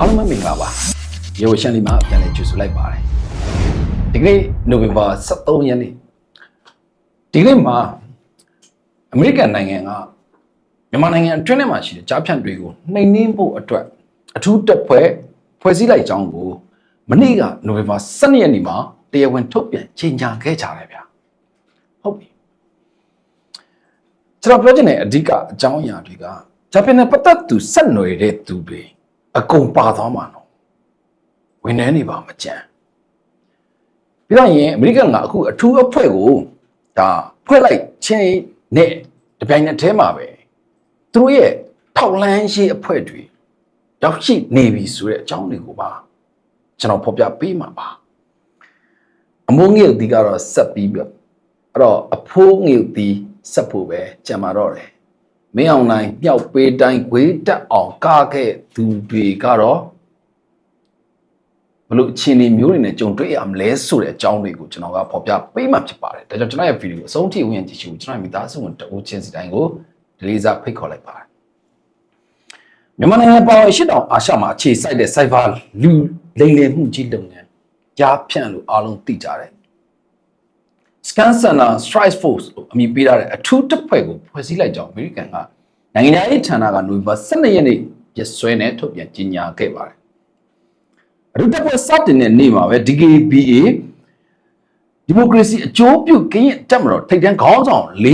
အားလုံးပဲမင်္ဂလာပါရေဝရှန်လီမှာပြန်လည်ကြိုဆိုလိုက်ပါတယ်ဒီကနေ့နိုဝင်ဘာ23ရက်နေ့ဒီကနေ့မှာအမေရိကန်နိုင်ငံကမြန်မာနိုင်ငံအတွင်းထဲမှာရှိတဲ့ကြားဖြန့်တွေကိုနှိမ်နင်းဖို့အတွက်အထူးတပ်ဖွဲ့ဖွဲ့စည်းလိုက်ကြောင်းကိုမနေ့ကနိုဝင်ဘာ12ရက်နေ့မှာတရားဝင်ထုတ်ပြန်ကြေညာခဲ့ကြတယ်ဗျာဟုတ်ပြီကျွန်တော်ပြောချင်တဲ့အဓိကအကြောင်းအရာတွေကဂျပန်နဲ့ပတ်သက်သူဆက်နွယ်တဲ့သူတွေ အကုန်ပါသွားမှာနော်ဝန်ထမ်းတွေပါမကြမ်းပြီးတော့ရင်အမေရိကန်ကအခုအထူးအဖွဲ့ကိုဒါဖွဲ့လိုက်ချင်းနဲ့တပြိုင်နက်တည်းမှာပဲသူတို့ရဲ့ထောက်လန်းရေးအဖွဲ့တွေရောက်ရှိနေပြီဆိုတဲ့အကြောင်းတွေကိုပါကျွန်တော်ဖော်ပြပေးမှာပါအမိုးငယ်ဒီကတော့ဆက်ပြီးပြအဲ့တော့အဖိုးငယ်ဒီဆက်ဖို့ပဲကြံပါတော့တယ် မင်းအောင်နိုင်မြောက်ပေးတိုင်းဂွေးတက်အောင်ကားခဲ့သူတွေကတော့ဘလို့အခြေအနေမျိုးတွေနဲ့ကြုံတွေ့ရမလဲဆိုတဲ့အကြောင်းတွေကိုကျွန်တော်ကဖော်ပြပေးမှဖြစ်ပါတယ်ဒါကြောင့်ကျွန်တော်ရဲ့ဗီဒီယိုအဆုံးထိဝင်ကြည့်ရှုကျွန်တော်ရဲ့မိသားစုဝင်တအုပ်ချင်းစီတိုင်းကိုဒီလေးစားဖိတ်ခေါ်လိုက်ပါတယ်မြန်မာနိုင်ငံပေါ်ရှစ်တောင်အာရှမှာအခြေစိုက်တဲ့ Cyber လူလိမ်လည်မှုကြီးလုပ်ငန်းကြားဖြန့်လို့အားလုံးသိကြတယ် Scan Center Strike Force ကိုအမည်ပေးထားတဲ့အထူးတပ်ဖွဲ့ကိုဖွဲ့စည်းလိုက်ကြောင်းအမေရိကန်ကနိုင်ငံရေးဌာနကနိုဝင်ဘာ12ရက်နေ့ရက်စွဲနဲ့ထုတ်ပြန်ကြေညာခဲ့ပါတယ်။အထူးတပ်ဖွဲ့စတင်တဲ့နေ့မှာပဲ DKBA ဒီမိုကရေစီအကျိုးပြုကင်းရဲ့တက်မတော်ထိပ်တန်းခေါင်းဆောင်၄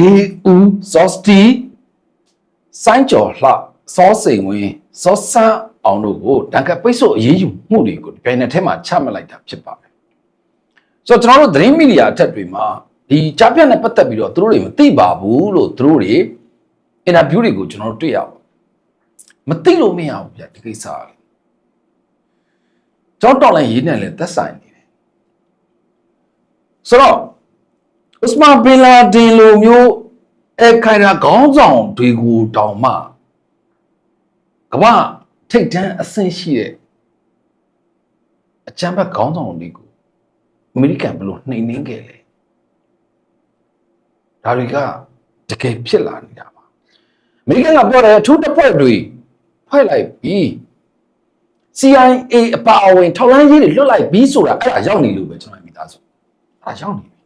ဦးစောစတီစိုင်းကျော်လှစောစိန်ဝင်းစောဆန်းအောင်တို့ကိုတန်ခတ်ပိတ်ဆို့အရေးယူမှုတွေကိုဒီပိုင်းနဲ့ထဲမှာချမှတ်လိုက်တာဖြစ်ပါတယ်။ ဆိုတော့ကျွန်တော်တို့သတင်းမီဒီယာအထက်တွေမှာဒီကြားပြတ်နဲ့ပတ်သက်ပြီးတော့သူတို့တွေမသိပါဘူးလို့သူတို့တွေအင်တာဗျူးတွေကိုကျွန်တော်တို့တွေ့ရပါမသိလို့မရဘူးဗျဒီကိစ္စကကျွန်တော်တော်လည်းရေးနေလဲသက်ဆိုင်နေတယ်ဆိုတော့ဥစမန်ဘင်လာဒင်လိုမျိုးအခိုင်ရာခေါင်းဆောင်တွေကိုတောင်မှကမ္ဘာထိတ်တန်းအဆင့်ရှိတဲ့အကြမ်းဖက်ခေါင်းဆောင်တွေကိုအ မေရိကန်ဘယ်လိုနှိမ်နှင်းခဲ့လဲဒါတွေကတကယ်ဖြစ်လာနေတာပါအမေရိကန်ကပြောတယ်အထူးတပ်ဖွဲ့တွေဖွဲ့လိုက်ပြီး CIA အပါအဝင်ထောက်လှမ်းရေးတွေလွတ်လိုက်ပြီးဆိုတာအဲ့ဒါရောက်နေလို့ပဲကျွန်တော်မိသားစုအဲ့ဒါရောက်နေပြီ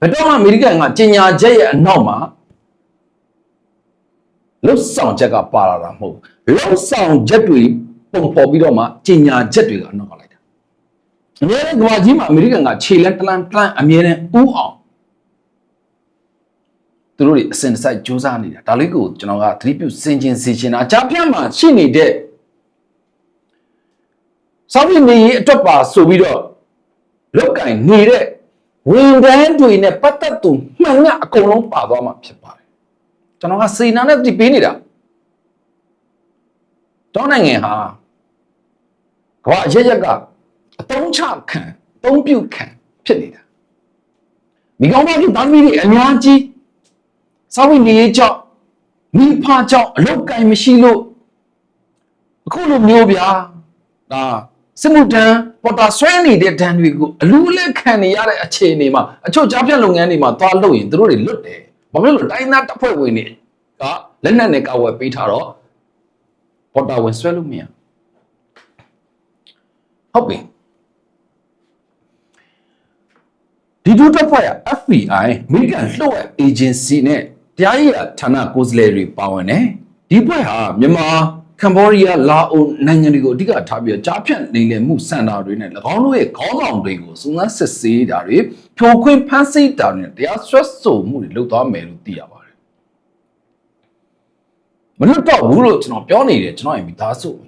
ဘယ်တော့မှအမေရိကန်ကကြေညာချက်ရဲ့အနောက်မှာလွတ်ဆောင်ချက်ကပါလာတာမဟုတ်ဘူးလွတ်ဆောင်ချက်တွေပုံပေါ်ပြီးတော့မှကြေညာချက်တွေကအနောက်ကလိုက်တာ အများနဲ့ကမ္ဘာကြီးမှာအမေရိကန်ကခြေလန်းတလန်းတလန်းအမြဲတမ်းဥအောင်သူတို့တွေအစင်တစိုက်စူးစမ်းနေတာဒါလေးကိုကျွန်တော်ကသတိပြုစင်ကျင်စေချင်တာအကြပြတ်မှာရှိနေတဲ့စောင့်နေရေးအတွက်ပါဆိုပြီးတော့လောက်ကင်နေတဲ့ဝန်ထမ်းတွေနဲ့ပတ်သက်သူမှန်ကအကုန်လုံးပါသွားမှာဖြစ်ပါတယ်ကျွန်တော်ကစေနာနဲ့သတိပေးနေတာတောင်းနိုင်ငံဟာကမ္ဘာအရက်ရက်က အတုံးချခံအတုံးပြုတ်ခံဖြစ်နေတာမိကောင်းမကြီးတာမီတွေအများကြီးစောင့်နေရေးကြောင့်မိဖကြောင့်အလုတ်ကင်မရှိလို့အခုလိုမျိုးဗျာဒါစစ်မှုတန်းပေါ်တာဆွဲနေတဲ့တန်းတွေကိုအလူလက်ခံနေရတဲ့အခြေအနေမှာအချို့ကြားပြတ်လုပ်ငန်းတွေမှာသွားလုပ်ရင်သူတို့တွေလွတ်တယ်ဘာဖြစ်လို့တိုင်းသားတပ်ဖွဲ့ဝင်တွေကလက်နက်နဲ့ကာဝယ်ပေးထားတော့ပေါ်တာဝင်ဆွဲလို့မရဟုတ်ပြီ ဒီဒုတပ်ဖွဲ့က FBI American လှုပ်ဝက် agency နဲ့တရားရေးဌာနကိုယ်စားလှယ်တွေပါဝင်တယ်ဒီဖွဲ့ဟာမြန်မာကမ်ဘောဒီးယားလာအိုနိုင်ငံတွေကိုအဓိကထားပြီးတော့ကြားဖြတ်နေလည်မှုစံတာတွေနဲ့၎င်းတို့ရဲ့ခေါင်းဆောင်တွေကိုစုံစမ်းစစ်ဆေးတာတွေဖြိုခွင်းဖမ်းဆီးတာတွေနဲ့တရားစွဲဆိုမှုတွေလုပ်သွားမယ်လို့သိရပါတယ်မလွတ်တော့ဘူးလို့ကျွန်တော်ပြောနေတယ်ကျွန်တော်ရဲ့မိသားစုဝင်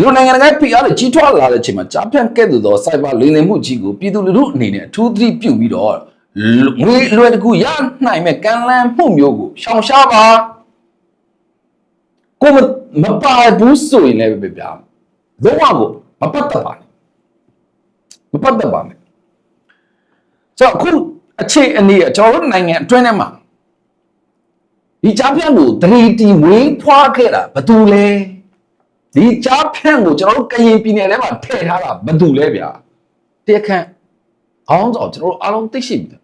ဒီလိုနိုင်ငံတကာဖိအားတွေကြီးထွားလာတဲ့အချိန်မှာကြားဖြတ်ကဲ့သို့သော cyber လိမ်လည်မှုကြီးကိုပြည်သူလူထုအနေနဲ့အထူးသတိပြုပြီးတော့ငွေအလွယ်တကူရနိုင်မဲ့ကံလန်းမှုမျိုးကိုရှောင်ရှားပါကိုမမပါဘူးဆိုရင်လည်းပဲဗျာလုံးဝကိုမပတ်သက်ပါနဲ့မပတ်သက်ပါနဲ့ဆိုတော့အခုအခြေအနေကကျွန်တော်တို့နိုင်ငံအတွင်းထဲမှာဒီကြားဖြတ်ကိုတရီတီဝေးဖွားခဲ့တာဘယ်သူလဲ ဒီကြားဖြတ်ကိုကျွန်တော်တို့ကရင်ပြည်နယ်ထဲမှာထည့်ထားတာဘယ်သူလဲဗျာတရားခံခေါင်းဆောင်ကျွန်တော်တို့အားလုံးသိရှိပြီ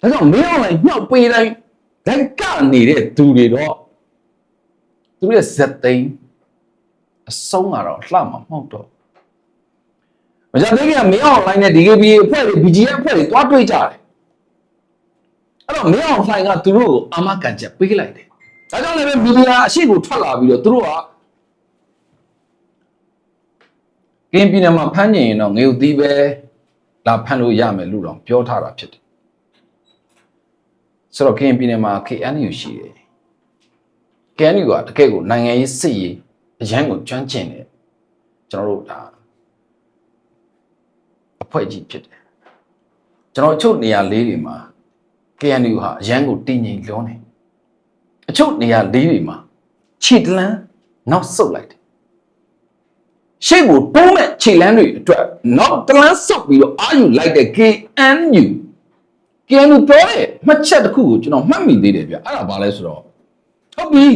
ဒါကြောင့်မင်းအွန်လိုင်းညှောက်ပေးတိုင်းလက်ကနေတဲ့သူတွေတော့သူတို့ရဲ့ဇက်သိန်းအဆုံးကတော့လှမှာမဟုတ်တော့မကြသေးခင်ကမင်းအောင်လိုင်းနဲ့ DKBA အဖွဲ့တွေ BGF အဖွဲ့တွေတွားတွေ့ကြတယ်အဲ့တော့မင်းအောင်လိုင်းကသူတို့ကိုအာမခံချက်ပေးလိုက်တယ်ဒါကြောင့်လည်းမီဒီယာအရှိကိုထွက်လာပြီးတော့သူတို့က ကင်းပြည်နယ်မှာဖမ်းကျင်ရင်တော့ငေုတ်သီးပဲလာဖမ်းလို့ရမယ်လို့တော့ပြောထားတာဖြစ်တယ်ဆိုတော့ကင်းပြည်နယ်မှာ KNU ရှိတယ် KNU ကတကယ့်ကိုနိုင်ငံရေးစစ်ရေးအရန်ကိုကျွမ်းကျင်တယ်ကျွန်တော်တို့ဒါအဖွဲ့ကြီးဖြစ်တယ်ကျွန်တော်အချို့နေရာလေးတွေမှာ KNU ဟာအရန်ကိုတည်ငြိမ်လွန်းတယ်အချို့နေရာလေးတွေမှာခြေတလန်းနောက်ဆုတ်လိုက်တယ် ရှေ့ကိုတိုးမဲ့ခြေလန်းတွေအတွက်နောက်တလန်းဆုတ်ပြီးတော့အာယူလိုက်တဲ့ KNU KNU ပြောတဲ့မှတ်ချက်တစ်ခုကိုကျွန်တော်မှတ်မိသေးတယ်ဗျအဲ့ဒါဘာလဲဆိုတော့ဟုတ်ပြီ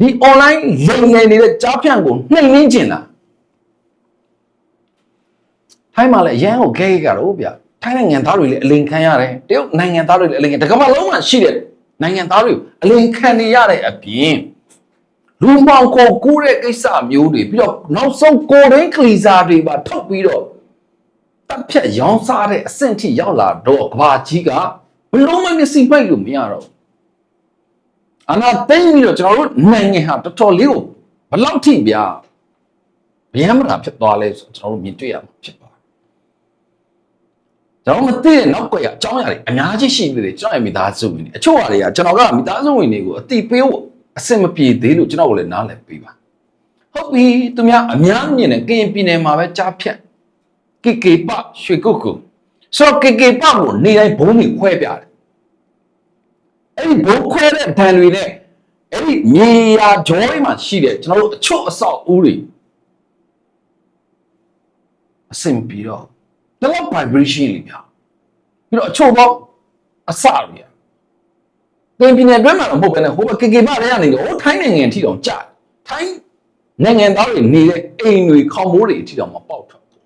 ဒီ online လိမ်လည်နေတဲ့ကြားဖြန့်ကိုနှိမ်နှင်းကျင်တာထိုင်းမှာလည်းအရန်ကိုခဲခဲကြတော့ဗျထိုင်းနိုင်ငံသားတွေလည်းအလိန်ခံရတယ်တရုတ်နိုင်ငံသားတွေလည်းအလိန်ခံတကမလုံးမှရှိတဲ့နိုင်ငံသားတွေအလိန်ခံနေရတဲ့အပြင် လူမောင်ကိုကူးတဲ့ကိစ္စမျိုးတွေပြီးတော့နောက်ဆုံးကိုရင်းကလီစာတွေပါထုတ်ပြီးတော့တပ်ဖြတ်ရောင်းစားတဲ့အဆင့်ထိရောက်လာတော့ကဘာကြီးကဘလုံးမမျက်စိပိုက်လို့မရတော့ဘူးအနာသိမ့်ပြီးတော့ကျွန်တော်တို့နိုင်ငံဟာတော်တော်လေးကိုဘလောက်ထိဗျာဗျမ်းမတာဖြစ်သွားလဲဆိုကျွန်တော်တို့မြင်တွေ့ရမှာဖြစ်ပါတယ်ကျွန်တော်မသိတဲ့နောက်ကွယ်ကအကြောင်းအရာတွေအများကြီးရှိနေတယ်ကျွန်တော်ရဲ့မိသားစုဝင်တွေအချို့ဟာတွေကကျွန်တော်ကမိသားစုဝင်တွေကိုအတိပေးဖို့ အဆင်မပြေသေးလို့ကျွန်တော်ကိုလည်းနားလည်ပေးပါဟုတ်ပြီသူများအများမြင်တယ်ကရင်ပြည်နယ်မှာပဲကြားဖြတ်ကေကေပရွှေကုတ်ကုဆိုတော့ကေကေပကိုနေတိုင်းဘုံတွေခွဲပြတယ်အဲ့ဒီဘုံခွဲတဲ့ဒဏ်တွေနဲ့အဲ့ဒီမြေယာဂျောတွေမှာရှိတဲ့ကျွန်တော်တို့အချို့အဆောက်အဦတွေအဆင်ပြေတော့တော့ vibration လေးပြပြီးတော့အချို့တော့အစတွေ อ่ะတင်ပြနေတွဲမှာတော့မဟုတ်ဘဲနဲ့ဟိုကေကေပတွေကနေတော့ဟိုထိုင်းနိုင်ငံထိတောင်ကြာထိုင်းနိုင်ငံသားတွေနေတဲ့အိမ်တွေခေါင်မိုးတွေအထိတောင်မပေါက်ထွက်ဘူး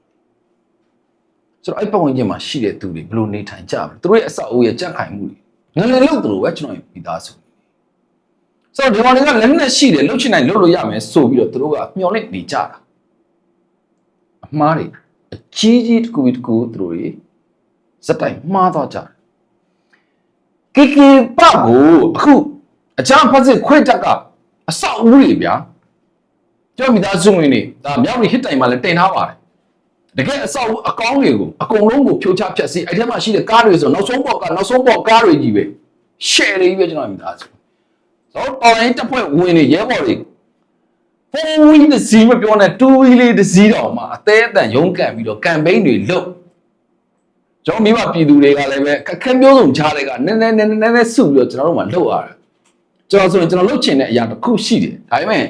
ဆိုတော့အဲ့ပတ်ဝန်းကျင်မှာရှိတဲ့သူတွေဘယ်လိုနေထိုင်ကြမလဲသူတို့ရဲ့အဆောက်အဦရဲ့ကြန့်ခိုင်မှုတွေငလင်လောက်သူလိုပဲကျွန်တော်ပြီးသားဆိုဆိုတော့ဒီကောင်တွေကလက်နဲ့ရှိတယ်လှုပ်ချင်တိုင်းလှုပ်လို့ရမယ်ဆိုပြီးတော့သူတို့ကမျော်လင့်နေကြတာအမှားတွေအကြီးကြီးတစ်ခုပြီးတစ်ခုသူတို့တွေစက်တိုင်မှားသွားကြတယ် ကေကေပကိုအခုအချမ်းဖတ်စစ်ခွေတက်ကအဆောက်အဦတွေဗျာကျောင်းမိသားစုဝင်တွေဒါမြောက်ရီဟစ်တိုင်မှာလည်းတင်ထားပါတယ်တကယ်အဆောက်အကောင်းတွေကိုအကုန်လုံးကိုဖြိုချဖျက်ဆီးအဲ့ထဲမှာရှိတဲ့ကားတွေဆိုနောက်ဆုံးပေါ်ကနောက်ဆုံးပေါ်ကားတွေကြီးပဲ share တွေကြီးပဲကျွန်တော်မိသားစုဆိုတော့ online တက်ဖွဲ့ဝင်နေရဲဘော်တွေ four wheel တစ်စီးမပြောနဲ့2 wheel လေးတစ်စီးတော့မှအသေးအတန်ရုန်းကန်ပြီးတော့ campaign တွေလုပ် ကျွန်တော်မိဘပြည်သူတွေကလည်းပဲခက်မျိုးစုံချားတွေကနည်းနည်းနည်းနည်းနည်းစုပြီးတော့ကျွန်တော်တို့မှလှုပ်ရတယ်ကျွန်တော်ဆိုရင်ကျွန်တော်လှုပ်ချင်တဲ့အရာတစ်ခုရှိတယ်ဒါပေမဲ့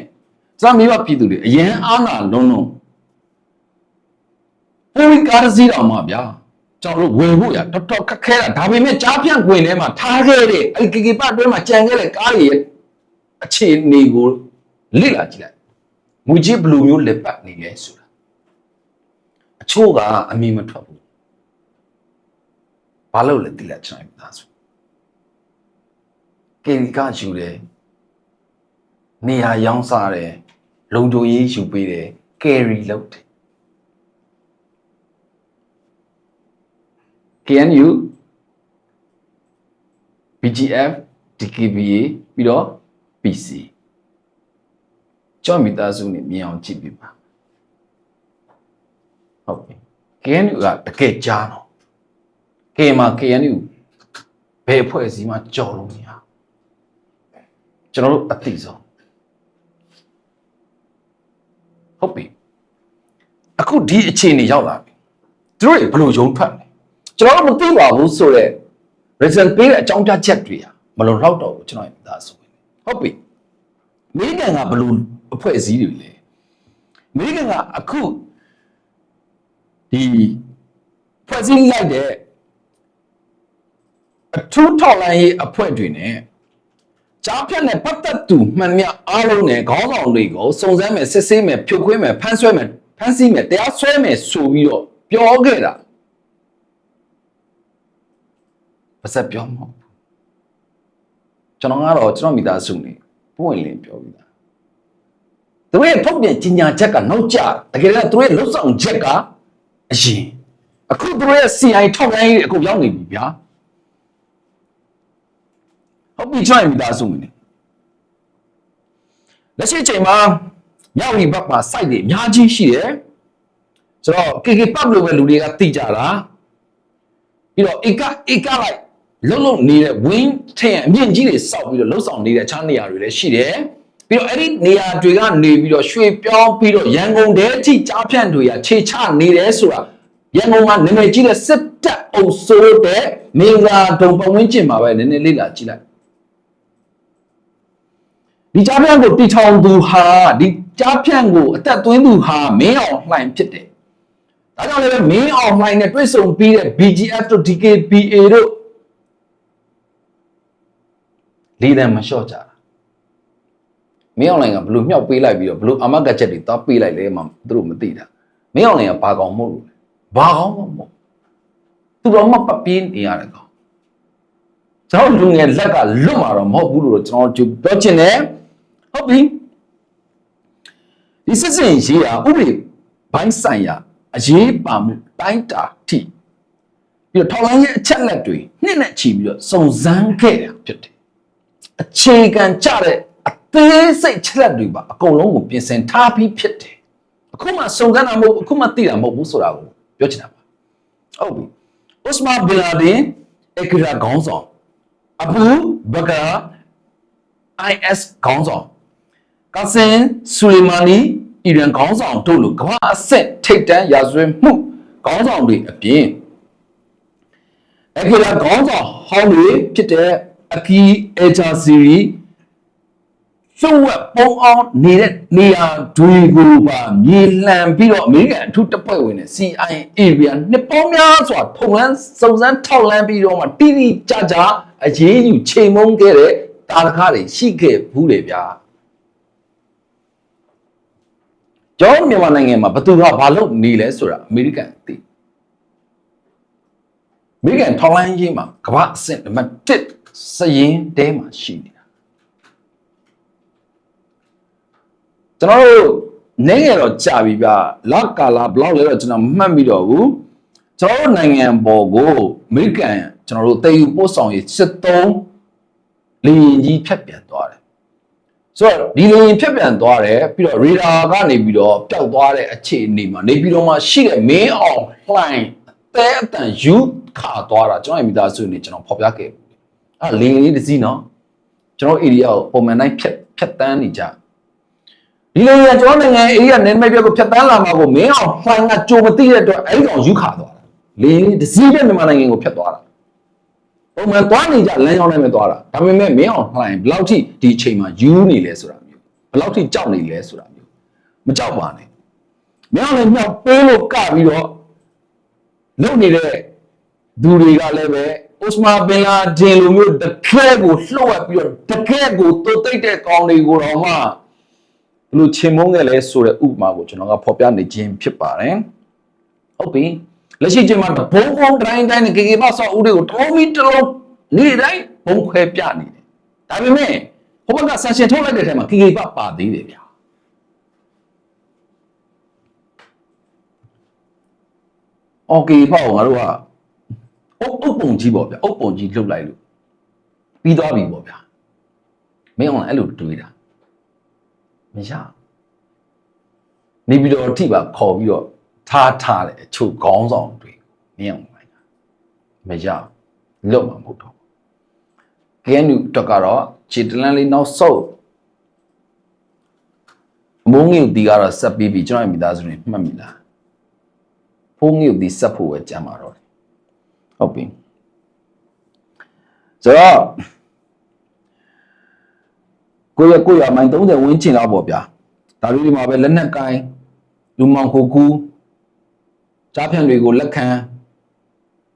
ကျွန်တော်မိဘပြည်သူတွေအရင်အားနာလုံးလုံးဘယ်ကားတစ်စီးတော့မှဗျာကျွန်တော်တို့ဝယ်ဖို့ရတော်တော်ခက်ခဲတာဒါပေမဲ့ကြားဖြန့်ခွင်ထဲမှာထားခဲ့တဲ့အဲ့ဒီကေကေပအတွင်းမှာကြံခဲ့တဲ့ကားတွေရဲ့အခြေအနေကိုလေ့လာကြည့်လိုက်ငွေကြီးဘယ်လိုမျိုးလက်ပတ်နေလဲဆိုတာအချို့ကအမီမထွက်ဘူး ဘာလို့လဲတိလက်ကျွန်တော်ပြောဆိုကေဒီကယူတယ်နေရာရောင်းစားတယ်လုံခြုံရေးယူပေးတယ်ကယ်ရီလုပ်တယ် KNU BGF DKBA ပြီးတော့ PC ကြောင့်မိသားစုနဲ့မြင်အောင်ကြည့်ပြပါဟုတ်ပြီ KNU ကတကယ်ကြားတော့ K မှာ KNU ဘယ်ဖွဲ့စည်းမှကြော်လို့မရကျွန်တော်တို့အသိဆုံးဟုတ်ပြီအခုဒီအခြေအနေရောက်လာပြီသူတို့တွေဘယ်လိုယုံထွက်လဲကျွန်တော်တို့မသိပါဘူးဆိုတော့ result ပေးတဲ့အကြောင်းပြချက်တွေอ่ะမလုံလောက်တော့ဘူးကျွန်တော်ရဲ့သားဆိုရင်ဟုတ်ပြီအမေရိကန်ကဘယ်လိုအဖွဲ့အစည်းတွေလဲအမေရိကန်ကအခုဒီဖွဲ့စည်းလိုက်တဲ့ အထူးထောက်လိုင်းရေးအဖွဲ့တွေနဲ့ကြားဖြတ်နဲ့ပတ်သက်သူမှန်မြအားလုံးနဲ့ခေါင်းဆောင်တွေကိုစုံစမ်းမယ်စစ်ဆေးမယ်ဖြုတ်ခွင်းမယ်ဖမ်းဆွဲမယ်ဖမ်းဆီးမယ်တရားစွဲမယ်ဆိုပြီးတော့ပြောခဲ့တာပါစက်ပြောမဟုတ်ဘူးကျွန်တော်ကတော့ကျွန်တော်မိသားစုနေပွင့်လင်းပြောပြီးသားသူတို့ရဲ့ထုတ်ပြန်ကြီးညာချက်ကနောက်ကျတကယ်တော့သူတို့ရဲ့လှုပ်ဆောင်ချက်ကအရင်အခုသူတို့ရဲ့ CI ထောက်လိုင်းရေးအခုရောက်နေပြီဗျာ ဟုတ်ပြီကျွန်တော်မိသားစုဝင်နေလက်ရှိအချိန်မှာမြောက်ရီဘက်မှာ site တွေအများကြီးရှိတယ်ဆိုတော့ KK pub လို့ပဲလူတွေကသိကြတာပြီးတော့ AK AK လိုက်လုံးလုံးနေတဲ့ wing ထဲအမြင့်ကြီးတွေစောက်ပြီးတော့လှုပ်ဆောင်နေတဲ့အခြားနေရာတွေလည်းရှိတယ်ပြီးတော့အဲ့ဒီနေရာတွေကနေပြီးတော့ရွှေပြောင်းပြီးတော့ရန်ကုန်တဲအထိကြားဖြန့်တွေကခြေချနေတယ်ဆိုတာရန်ကုန်မှာနာမည်ကြီးတဲ့စစ်တပ်အုပ်စိုးတဲ့မင်္ဂလာဒုံပတ်ဝန်းကျင်မှာပဲနည်းနည်းလေးလာကြည့်လိုက် ဒီကြားဖြန့်ကိုတီထောင်သူဟာဒီကြားဖြန့်ကိုအသက်သွင်းသူဟာမင်းအောင်လှိုင်ဖြစ်တယ်ဒါကြောင့်လည်းမင်းအောင်လှိုင်နဲ့တွဲဆုံပြီးတဲ့ BGF တို့ DKBA တို့လေးတန်းမလျှော့ကြတာမင်းအောင်လှိုင်ကဘလို့မြောက်ပေးလိုက်ပြီးတော့ဘလို့အမကချက်တွေတောက်ပေးလိုက်လဲမှသူတို့မသိတာမင်းအောင်လှိုင်ကဘာကောင်မဟုတ်လို့လဲဘာကောင်မဟုတ်သူတော်မပပြင်းနေရတယ်ကောင် ကျွန်တော်လူငယ်လက်ကလွတ်မှာတော့မဟုတ်ဘူးလို့ကျွန်တော်ပြောချင်တယ်ဟုတ်ပြီဒီစစ်စင်ရေးတာဥပဒေဘိုင်းဆိုင်ရာအရေးပါမှုတိုင်းတာထိပြီးတော့ထောက်လိုင်းရဲ့အချက်လက်တွေနှစ်နဲ့ချီပြီးတော့စုံစမ်းခဲ့တာဖြစ်တယ်အခြေခံကြတဲ့အသေးစိတ်ချက်လက်တွေပါအကုန်လုံးကိုပြင်ဆင်ထားပြီးဖြစ်တယ်အခုမှစုံစမ်းတာမဟုတ်ဘူးအခုမှသိတာမဟုတ်ဘူးဆိုတာကိုပြောချင်တာပါဟုတ်ပြီဥစမာဘင်လာဒင်အကရာခေါင်းဆောင် အဘူဘကာ IS ခေါင်းဆောင်ကာဆင်ဆူလီမာနီအီရန်ခေါင်းဆောင်တို့လိုကမ္ဘာအဆင့်ထိပ်တန်းရာဇဝတ်မှုခေါင်းဆောင်တွေအပြင်အခရာခေါင်းဆောင်ဟောင်းတွေဖြစ်တဲ့အကီအဂျာစီရီ စုပ်ဝက်ပုံအောင်နေတဲ့နေရာတွေကိုပါမြေလှန်ပြီးတော့အမေရိကန်အထူးတပ်ဖွဲ့ဝင်တွေ CIA area နှစ်ပေါင်းများစွာထုံလန်းစုံစမ်းထောက်လန်းပြီးတော့မှတိတိကျကျအရေးယူချိန်မုံခဲ့တဲ့တာရခတွေရှိခဲ့ဘူးလေဗျာကျောင်းမြန်မာနိုင်ငံမှာဘသူကဘာလုပ်နေလဲဆိုတာအမေရိကန်သိအမေရိကန်ထောက်လန်းရေးမှာကမ္ဘာအဆင့်နံပါတ်1စရင်တဲမှာရှိနေတာ ကျွန်တော်တို့နေငယ်တော့ကြာပြီဗျလောက်ကာလာဘလောက်လဲတော့ကျွန်တော်မှတ်မိတော့ဘူးကျွန်တော်တို့နိုင်ငံပေါ်ကိုအမေရိကန်ကျွန်တော်တို့တည်ယူပို့ဆောင်ရေးစစ်သုံးလေရင်ကြီးဖြတ်ပြန်သွားတယ်ဆိုတော့ဒီလေရင်ဖြတ်ပြန်သွားတယ်ပြီးတော့ရေဒါကနေပြီးတော့ပျောက်သွားတဲ့အခြေအနေမှာနေပြီးတော့မှရှိတဲ့မင်းအောင်လှိုင်းအသေးအတန်ယူခါသွားတာကျွန်တော်မိသားစုနေကျွန်တော်ဖော်ပြခဲ့ဘူးအဲ့လေရင်လေးတစ်စီးနော်ကျွန်တော် area ကိုပုံမှန်တိုင်းဖြတ်ဖြတ်တန်းနေကြ ဒီလေရင်ကျွန်တော်နိုင်ငံ area နယ်နိမိတ်ပြကိုဖြတ်တန်းလာမှာကိုမင်းအောင်လှိုင်းကကြိုမသိတဲ့အတွက်အဲ့ဒီကောင်ယူခါသွားတာလေရင်လေးတစ်စီးပဲမြန်မာနိုင်ငံကိုဖြတ်သွားတာပုံမှန်သွားနေကြလမ်းကြောင်းနဲ့ပဲသွားတာဒါပေမဲ့မင်းအောင်လှိုင်းဘယ်လောက်ထိဒီအချိန်မှာယူနေလဲဆိုတာမျိုးဘယ်လောက်ထိကြောက်နေလဲဆိုတာမျိုးမကြောက်ပါနဲ့မင်းအောင်လည်းမြောက်ပေးလို့ကပြီးတော့လုံနေတဲ့သူတွေကလည်းပဲအိုစမာဘင်လာဒင်လိုမျိုးတကယ်ကိုလှုပ်ရပြီးတော့တကယ်ကိုတိုးတိတ်တဲ့ကောင်းတွေကိုတော့မှ ဘလို့ချင်မုန်းခဲ့လဲဆိုတဲ့ဥပမာကိုကျွန်တော်ကဖော်ပြနေခြင်းဖြစ်ပါတယ်ဟုတ်ပြီလက်ရှိချိန်မှာဘုံဘုံတိုင်းတိုင်းနဲ့ကေကေပါဆောက်ဦးတွေကိုတောင်းပြီးတလုံးနေ့တိုင်းဘုံခွဲပြနေတယ်ဒါပေမဲ့ဟိုဘက်ကဆန်ရှင်ထုတ်လိုက်တဲ့ထဲမှာကေကေပါပါသေးတယ်ဗျာအော်ကေပါကိုငါတို့ကအုပ်အုပ်ပုံကြီးပေါ့ဗျာအုပ်ပုံကြီးလှုပ်လိုက်လို့ပြီးသွားပြီပေါ့ဗျာမင်းအောင်အဲ့လိုတွေးတာ မရနေပြီးတော့ထိပါခေါ်ပြီးတော့ထားထားတယ်အချို့ခေါင်းဆောင်တွေမင်းအောင်လိုက်တာမရလွတ်မှာမဟုတ်တော့ KNU တော့ကတော့ခြေတလန်းလေးနောက်ဆုပ်မုံငိုတီကတော့ဆက်ပြီးပြီကျွန်တော်မိသားစုတွေမှတ်မိလားဖုံးငိုတီဆက်ဖို့ပဲကြံပါတော့တယ်ဟုတ်ပြီဆိုတော့ ကိုရကိုရမိုင်30ဝင်းချင်တော့ပေါ့ဗျာဒါလေးဒီမှာပဲလက်နက်ကိုင်းလူမောင်ခိုကူကြားဖြန့်တွေကိုလက်ခံ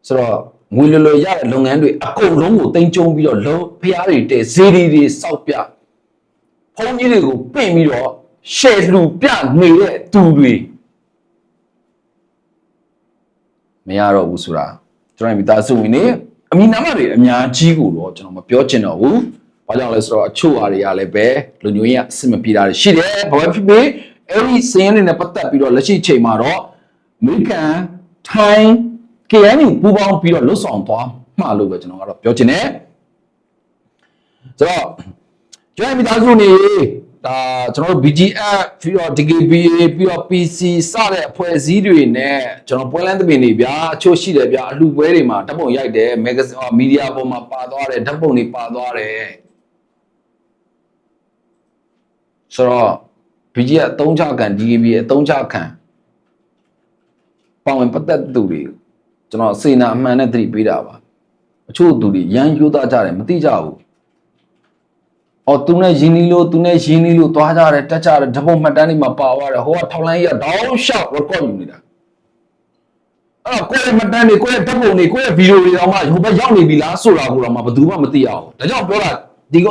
ဆိုတော့ငွေလွယ်လွယ်ရတဲ့လုပ်ငန်းတွေအကုန်လုံးကိုတင်ကြုံပြီးတော့လုံးဖျားတွေတဲ့ဈေးတွေတွေစောက်ပြဖုန်းကြီးတွေကိုပင့်ပြီးတော့ရှယ်လူပြနေတဲ့သူတွေမရတော့ဘူးဆိုတာကျွန်တော်မိသားစုဝင်နေအမိနာမတွေအများကြီးကိုတော့ကျွန်တော်မပြောချင်တော့ဘူး ဘာကြောင့်လဲဆိုတော့အချို့အရာတွေကလည်းပဲလူညွှန်ရအဆင်မပြေတာတွေရှိတယ်ဘာပဲဖြစ်ဖြစ်အဲ့ဒီစင်းရင်းတွေနဲ့ပတ်သက်ပြီးတော့လက်ရှိချိန်မှာတော့အမေရိကန်ထိုင်း KNU ပူးပေါင်းပြီးတော့လွတ်ဆောင်သွားမှလို့ပဲကျွန်တော်ကတော့ပြောချင်တယ်ဆိုတော့ကျွမ်းမိသားစုနေဒါကျွန်တော်တို့ BGF ပြီးတော့ DKBA ပြီးတော့ PC စတဲ့အဖွဲ့အစည်းတွေနဲ့ကျွန်တော်ပွဲလန်းသဘင်တွေဗျာအချို့ရှိတယ်ဗျာအလှပွဲတွေမှာဓာတ်ပုံရိုက်တယ်မဂ္ဂဇင်းမီဒီယာပေါ်မှာပါသွားတယ်ဓာတ်ပုံတွေပါသွားတယ် ဆိုတော့ BGF အသုံးချခံ DKBA အသုံးချခံပေါဝင်ပတ်သက်သူတွေကျွန်တော်စေနာအမှန်နဲ့သတိပေးတာပါအချို့သူတွေရမ်းရိုးသားကြတယ်မသိကြဘူးအော်သူနဲ့ရင်းနှီးလို့သူနဲ့ရင်းနှီးလို့သွားကြတယ်တက်ကြတယ်ဓပုံမှတ်တမ်းတွေမှာပါသွားတယ်ဟိုကထောင်လိုင်းကြီးကတောင်းလျှောက် record ယူနေတာအဲ့တော့ကိုယ့်ရဲ့မှတ်တမ်းတွေကိုယ့်ရဲ့ဓပုံတွေကိုယ့်ရဲ့ဗီဒီယိုတွေတော့မှဟိုဘက်ရောက်နေပြီလားဆိုတာကိုတော့မှဘယ်သူမှမသိရအောင်ဒါကြောင့်ပြောတာဒီက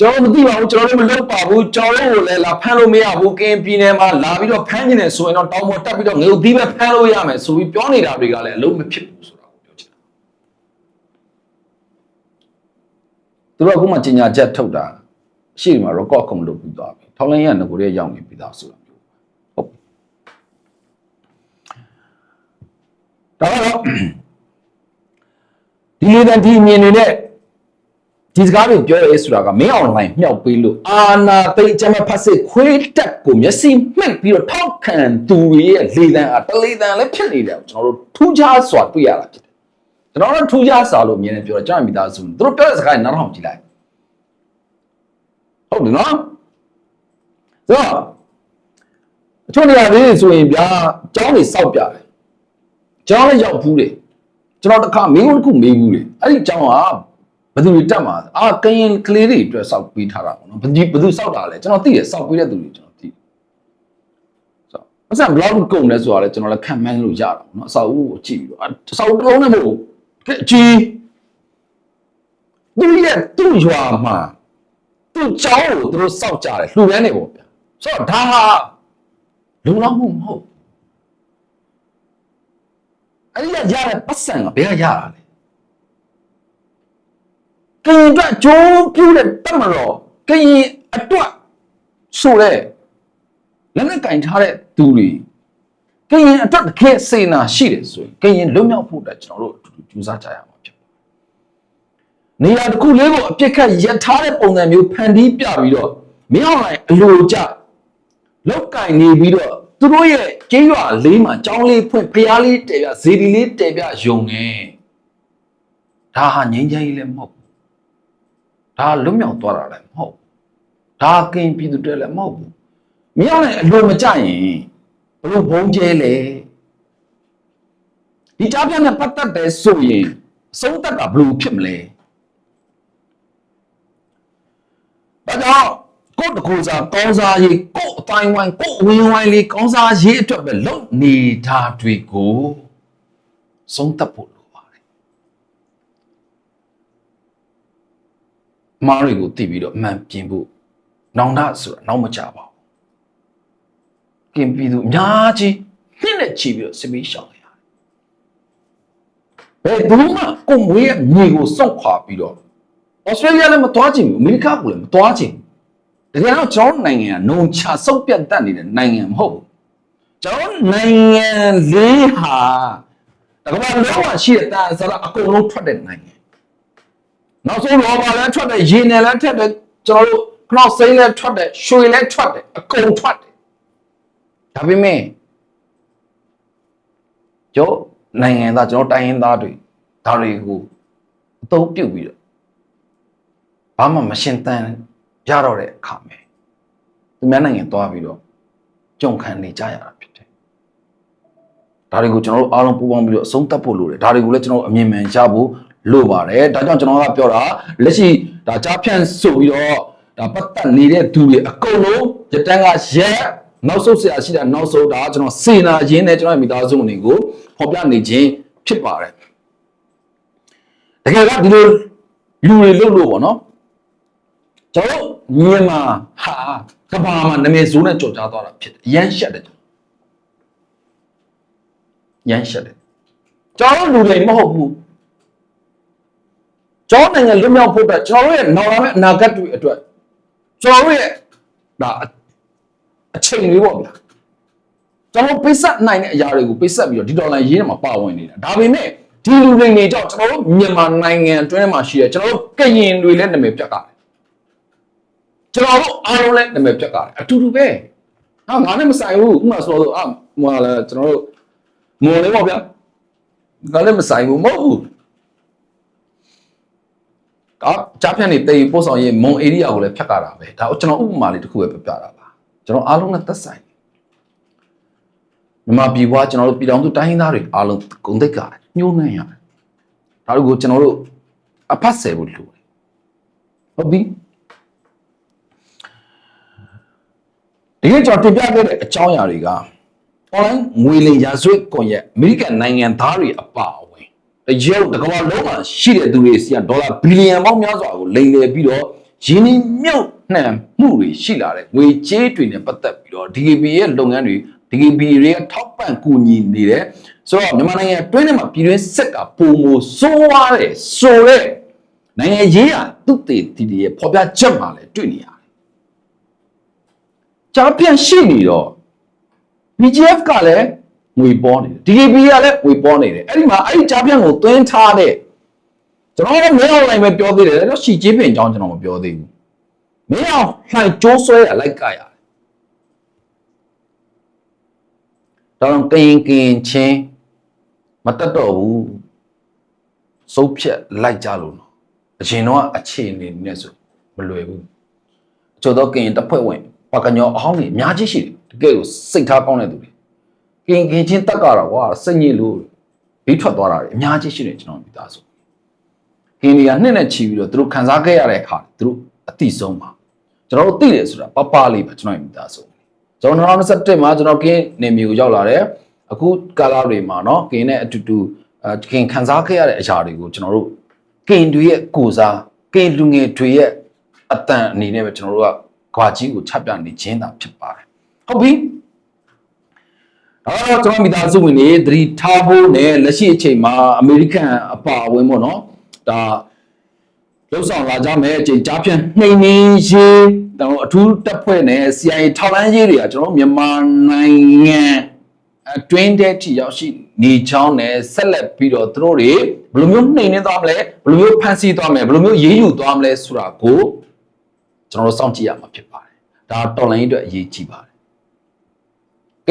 ကျွန်တော်မသိပါဘူးကျွန်တော်လည်းမလုပ်ပါဘူးကျွန်တော်တို့ကိုလည်းလာဖမ်းလို့မရဘူးကင်ပြည်နယ်မှာလာပြီးတော့ဖမ်းနေတယ်ဆိုရင်တော့တောင်းပေါ်တက်ပြီးတော့ငရုတ်သီးပဲဖမ်းလို့ရမယ်ဆိုပြီးပြောနေတာတွေကလည်းအလုံးမဖြစ်ဘူးဆိုတာကိုပြောချင်တာသူတို့ကအခုမှကြီးညာချက်ထုတ်တာရှေ့မှာ record ခုံလုပ်ပြီးသွားပြီထောင်းလိုင်းရငကိုရဲရောက်နေပြီသားဆိုတာမျိုးဟုတ်ဒါတော့ဒီလေတန်ဒီမြင်နေတဲ့ ဒီစကားတွေပြောရဲဆိုတာကမင်းအွန်လိုင်းမြောက်ပေးလို့အာနာသိအကြမ်းဖတ်စစ်ခွေးတက်ကိုမျက်စိမှိတ်ပြီးတော့ထောက်ခံသူတွေရဲ့လေတံအားတလေတံလည်းဖြစ်နေတယ်ကျွန်တော်တို့ထူးခြားစွာတွေ့ရတာဖြစ်တယ်ကျွန်တော်တို့ထူးခြားစွာလို့မြင်နေပြောတော့ကျွန်တော်မိသားစုသူတို့ပြောတဲ့စကားကိုနားထောင်ကြည့်လိုက်ဟုတ်တယ်နော်ဆိုတော့အချို့နေရာလေးဆိုရင်ဗျာကျောင်းတွေစောက်ပြတယ်ကျောင်းလည်းရောက်ဘူးတယ်ကျွန်တော်တစ်ခါမင်းတို့တစ်ခုမေးဘူးလေအဲ့ဒီကျောင်းကဘယ် သူတွေတက်မှာအာကရင်ကလေးတွေအတွက်စောက်ပေးထားတာပေါ့နော်ဘယ်သူဘယ်သူစောက်တာလဲကျွန်တော်သိတယ်စောက်ပေးတဲ့သူတွေကျွန်တော်သိဆိုတော့အစဘလောက်ကုန်လဲဆိုတာလဲကျွန်တော်လည်းခံမှန်းလို့ရတာပေါ့နော်အစောက်ဦးကိုကြည့်ပြီးတော့အစောက်တစ်လုံးနဲ့မဟုတ်ဘူးအကြီးသူရဲ့သူ့ရွာမှာသူ့ကျောင်းကိုသူတို့စောက်ကြတယ်လှူဒန်းနေပေါ့ဗျာဆိုတော့ဒါဟာလုံလောက်မှုမဟုတ်အဲ့ဒီကရတဲ့ပတ်စံကဘယ်ကရတာလဲ ကရင်အတွက်ကြိုးပြူတဲ့တမတော်ကရင်အတွက်ဆိုတဲ့လက်နဲ့ကင်ထားတဲ့သူတွေကရင်အတွက်တကယ်စေနာရှိတယ်ဆိုရင်ကရင်လွတ်မြောက်ဖို့အတွက်ကျွန်တော်တို့အတူတူကြိုးစားကြရမှာဖြစ်ပါတယ်။နေရာတစ်ခုလေးကိုအပြစ်ခတ်ရထားတဲ့ပုံစံမျိုးဖန်တီးပြပြီးတော့မင်းအောင်လိုက်အလိုကျလောက်ကင်နေပြီးတော့သူတို့ရဲ့ကျေးရွာလေးမှာကျောင်းလေးဖွင့်ဖျားလေးတည်ပြဇေဒီလေးတည်ပြယုံနေဒါဟာငြိမ်းချမ်းရေးလည်းမဟုတ်ဘူး ဒါလွတ်မြောက်သွားတာလည်းမဟုတ်ဘူးဒါကင်ပြည်သူတွေလည်းမဟုတ်ဘူးမင်းအောင်လိုက်အလိုမကြရင်ဘလို့ဘုံကျဲလဲဒီကြားပြနဲ့ပတ်သက်တယ်ဆိုရင်အဆုံးသက်ကဘလို့ဖြစ်မလဲဒါကြောင့်ကိုယ့်တကူစားကောင်းစားရေးကိုယ့်အတိုင်းဝိုင်းကိုယ့်အဝင်းဝိုင်းလေးကောင်းစားရေးအတွက်ပဲလုပ်နေတာတွေကိုဆုံးသက်ဖို့လိုပါတယ် မားတွေကိုတည်ပြီးတော့အမှန်ပြင်ဖို့နောင်တဆိုတာနောက်မကြပါဘူးကင်ပြီးသူအများကြီးနှစ်နဲ့ချီပြီးတော့စပီးရှောင်ရတယ်ဘယ်သူမှကိုယ်မွေးရဲ့မြေကိုစောက်ခွာပြီးတော့ဩစတြေးလျလည်းမသွားချင်ဘူးအမေရိကကိုလည်းမသွားချင်ဘူးတကယ်တော့ကျွန်တော်နိုင်ငံကနုံချစုပ်ပြတ်တတ်နေတဲ့နိုင်ငံမဟုတ်ဘူးကျွန်တော်နိုင်ငံလေးဟာတကယ်လို့လုံးဝရှိတဲ့တာဆိုတော့အကုန်လုံးထွက်တဲ့နိုင်ငံ နောက်ဆုံးတော့ဘာလဲထွက်တဲ့ရေနယ်လည်းထွက်တဲ့ကျွန်တော်တို့ခနောက်စိမ်းလည်းထွက်တဲ့ရွှေလည်းထွက်တယ်အကုန်ထွက်တယ်ဒါပေမဲ့ကျွန်တော်နိုင်ငံသားကျွန်တော်တိုင်းရင်းသားတွေဒါတွေကိုအသုံးပြုတ်ပြီးတော့ဘာမှမရှင်းတန်းရတော့တဲ့အခါမှာသူများနိုင်ငံသွားပြီးတော့ကြုံခံနေကြရတာဖြစ်တယ်ဒါတွေကိုကျွန်တော်တို့အားလုံးပူးပေါင်းပြီးတော့အဆုံးသတ်ဖို့လိုတယ်ဒါတွေကိုလည်းကျွန်တော်တို့အမြင်မှန်ရဖို့ လိုပါတယ်ဒါကြောင့်ကျွန်တော်ကပြောတာလက်ရှိဒါကြားဖြန့်ဆိုပြီးတော့ဒါပတ်သက်နေတဲ့သူတွေအကုန်လုံးရတန်းကရက်နောက်ဆုံးဆရာရှိတာနောက်ဆုံးဒါကျွန်တော်စေနာရင်းနဲ့ကျွန်တော်မိသားစုဝင်တွေကိုဖော်ပြနေခြင်းဖြစ်ပါတယ်တကယ်ကဒီလိုလူတွေလုပ်လို့ပေါ့နော်ကျွန်တော်မြန်မာဟာကဘာမှာနာမည်ဆိုးနဲ့ကြော်ကြားသွားတာဖြစ်တယ်ရမ်းရှက်တယ်ရမ်းရှက်တယ်ကျွန်တော်လူတွေမဟုတ်ဘူး ကျွန်တော်နိုင်ငံလွတ်မြောက်ဖို့အတွက်ကျွန်တော်တို့ရဲ့နောက်လာမယ့်အနာဂတ်တွေအတွက်ကျွန်တော်တို့ရဲ့ဒါအချိန်လေးပေါ့ဗျာကျွန်တော်ပိတ်ဆက်နိုင်တဲ့အရာတွေကိုပိတ်ဆက်ပြီးတော့ဒီဒေါ်လာရေးထဲမှာပါဝင်နေတာဒါပေမဲ့ဒီလူတွေနေကြောင့်ကျွန်တော်တို့မြန်မာနိုင်ငံအတွင်းမှာရှိတဲ့ကျွန်တော်တို့ကရင်တွေလည်းနာမည်ပြတ်ကြတယ်ကျွန်တော်တို့အားလုံးလည်းနာမည်ပြတ်ကြတယ်အတူတူပဲဟာငါနဲ့မဆိုင်ဘူးဥပမာဆိုတော့အမဟာလဲကျွန်တော်တို့မွန်လေးပေါ့ဗျာငါလည်းမဆိုင်ဘူးမဟုတ်ဘူး ဒါကြားဖြတ်နေတိတ်ပို့ဆောင်ရေးမွန် area ကိုလည်းဖြတ်ကြတာပဲဒါကျွန်တော်ဥပမာလေးတစ်ခုပဲပြပြတာပါကျွန်တော်အားလုံးနဲ့သက်ဆိုင်မြန်မာပြည်ဘွားကျွန်တော်တို့ပြည်တော်သူတိုင်းရင်းသားတွေအားလုံးဂုံတိတ်ကညှိုးနှံ့ရတယ်ဒါတို့ကိုကျွန်တော်တို့အဖတ်ဆယ်ဖို့လိုတယ်ဟုတ်ပြီဒီကကျွန်တော်တင်ပြခဲ့တဲ့အကြောင်းအရာတွေက online ငွေလိမ်ရာဇဝတ်ကွန်ရက်အမေရိကန်နိုင်ငံသားတွေအပါအ ဝင်တကယ်တကမ္ဘာလုံးမှာရှိတဲ့သူတွေစီကဒေါ်လာဘီလီယံပေါင်းများစွာကိုလိမ်လည်ပြီးတော့ရင်းနှီးမြုပ်နှံမှုတွေရှိလာတဲ့ငွေကြေးတွေနဲ့ပတ်သက်ပြီးတော့ DKB ရဲ့လုပ်ငန်းတွေ DKB ရဲ့ထောက်ပံ့ကူညီနေတယ်ဆိုတော့မြန်မာနိုင်ငံအတွင်းထဲမှာပြည်တွင်းစက်ကပုံမစိုးရတဲ့ဆိုတဲ့နိုင်ငံရေးရသူတေတီတီရဲ့ဖော်ပြချက်မှလည်းတွေ့နေရတယ်ကြားပြန်ရှိနေတော့ BGF ကလည်း ငွေပေါ်နေတယ် DKB ကလည်းငွေပေါ်နေတယ်အဲ့ဒီမှာအဲ့ဒီကြားပြန်ကိုသွင်းထားတဲ့ကျွန်တော်လည်းမင်းအောင်လိုက်ပဲပြောသေးတယ်တော့ရှီချင်းပင်အကြောင်းကျွန်တော်မပြောသေးဘူးမင်းအောင်လှိုင်ကျိုးဆွဲရလိုက်ကရတယ်တော့ကရင်ကရင်ချင်းမတက်တော့ဘူးစုပ်ဖြက်လိုက်ကြလို့နော်အရင်တော့အခြေအနေနဲ့ဆိုမလွယ်ဘူးချို့တော့ကရင်တစ်ဖွဲ့ဝင်ပကညောအဟောင်းကြီးအများကြီးရှိတယ်တကယ်ကိုစိတ်ထားကောင်းတဲ့သူတွေ ကင်ကင်ချင်းတက်ကတော့ကွာစိတ်ညစ်လို့ဘေးထွက်သွားတာတွေအများကြီးရှိတယ်ကျွန်တော်မိသားစုကင်ဒီကနှစ်နဲ့ချီပြီးတော့သူတို့ခံစားခဲ့ရတဲ့အခါသူတို့အတိဆုံးပါကျွန်တော်တို့သိတယ်ဆိုတာပပလေးပဲကျွန်တော်မိသားစုကျွန်တော်2021မှာကျွန်တော်ကင်းနေမျိုးရောက်လာတယ်အခုကာလာတွေမှာเนาะကင်းနဲ့အတူတူအဲကင်းခံစားခဲ့ရတဲ့အရာတွေကိုကျွန်တော်တို့ကင်းတွေရဲ့ကိုစားကင်းလူငယ်တွေရဲ့အတန်အနေနဲ့ပဲကျွန်တော်တို့ကခွာကြီးကိုချပြနေခြင်းသာဖြစ်ပါတယ်ဟုတ်ပြီ အဲ့တော့ကျွန်တော်မိသားစုဝင်တွေသတိထားဖို့နဲ့လက်ရှိအချိန်မှာအမေရိကန်အပါအဝင်ပေါ့နော်ဒါလှုပ်ဆောင်လာကြမယ်အချိန်ကြားဖြန့်နှိမ်နှင်းရေးတော့အထူးတပ်ဖွဲ့နဲ့ CIA ထောက်လန်းရေးတွေကကျွန်တော်မြန်မာနိုင်ငံအတွင်းတဲ့ထိရောက်ရှိနေချောင်းနဲ့ဆက်လက်ပြီးတော့သူတို့တွေဘယ်လိုမျိုးနှိမ်နှင်းသွားမလဲဘယ်လိုမျိုးဖန်ဆီးသွားမလဲဘယ်လိုမျိုးရေးယူသွားမလဲဆိုတာကိုကျွန်တော်တို့စောင့်ကြည့်ရမှာဖြစ်ပါတယ်ဒါတော်လိုင်းအတွက်အရေးကြီးပါတယ်က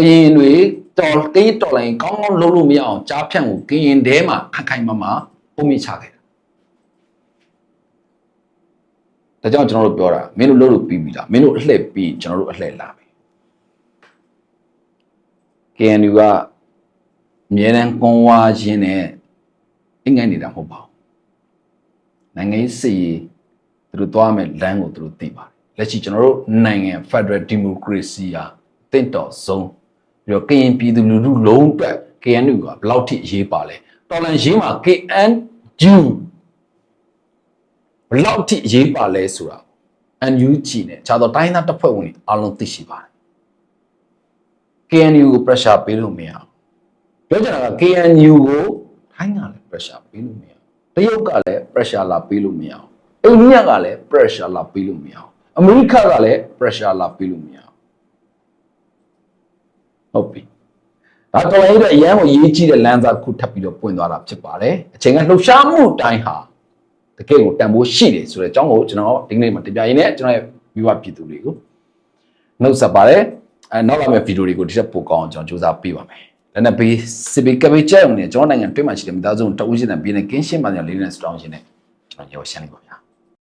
ရင်တွေတော်ကရင်တော်လိုင်းကောင်းကောင်းလုပ်လို့မရအောင်ကြားဖြန့်ကိုကရင်ထဲမှာခိုင်ခိုင်မာမာပုံမိချခဲ့တာဒါကြောင့်ကျွန်တော်တို့ပြောတာမင်းတို့လုပ်လို့ပြီးပြီလားမင်းတို့အလှည့်ပြီးကျွန်တော်တို့အလှည့်လာပြီ KNU ကအမြဲတမ်းကွန်ဝါခြင်းနဲ့အင်္ဂိုင်းနေတာမဟုတ်ပါဘူးနိုင်ငံရေးစီသူတို့သွားမယ်လမ်းကိုသူတို့သိပါတယ်လက်ရှိကျွန်တော်တို့နိုင်ငံ Federal Democracy ဟာတင့်တော်ဆုံး ပြီးတော့ကရင်ပြည်သူလူထုလုံးအတွက် KNU ကဘယ်လောက်ထိအရေးပါလဲတော်လန်ရေးမှာ KNU ဘယ်လောက်ထိအရေးပါလဲဆိုတာ NUG နဲ့ခြားတော့တိုင်းသားတပ်ဖွဲ့ဝင်တွေအားလုံးသိရှိပါတယ် KNU ကို pressure ပေးလို့မရအောင်ပြောချင်တာက KNU ကိုထိုင်းကလည်း pressure ပေးလို့မရအောင်တရုတ်ကလည်း pressure လာပေးလို့မရအောင်အိန္ဒိယကလည်း pressure လာပေးလို့မရအောင်အမေရိကကလည်း pressure လာပေးလို့မရအောင် ဟုတ်ပြီဒါတော်ရင်အတွက်အရန်ကိုရေးကြည့်တဲ့လမ်းစာတစ်ခုထပ်ပြီးတော့ပွင့်သွားတာဖြစ်ပါတယ်အချိန်ကလှုပ်ရှားမှုတိုင်းဟာတကယ်ကိုတန်ဖိုးရှိတယ်ဆိုတဲ့အကြောင်းကိုကျွန်တော်ဒီကနေ့မှာတင်ပြရင်းနဲ့ကျွန်တော်ရဲ့မိဘပြည်သူတွေကိုနှုတ်ဆက်ပါတယ်အဲနောက်လာမယ့်ဗီဒီယိုတွေကိုဒီထက်ပိုကောင်းအောင်ကျွန်တော်စူးစမ်းပေးပါမယ်။ဒါနဲ့ဘေးစစ်ဘေးကဘေးကြုံနေကျွန်တော်နိုင်ငံတွင်းမှာရှိတဲ့မိသားစုတအုပ်ရှင်တဲ့ဘေးနဲ့ကင်းရှင်းပါကြလေးနဲ့စတောင်းရှင်နဲ့ကျွန်တော်ရောရှင်းလိုက်ပါမယ်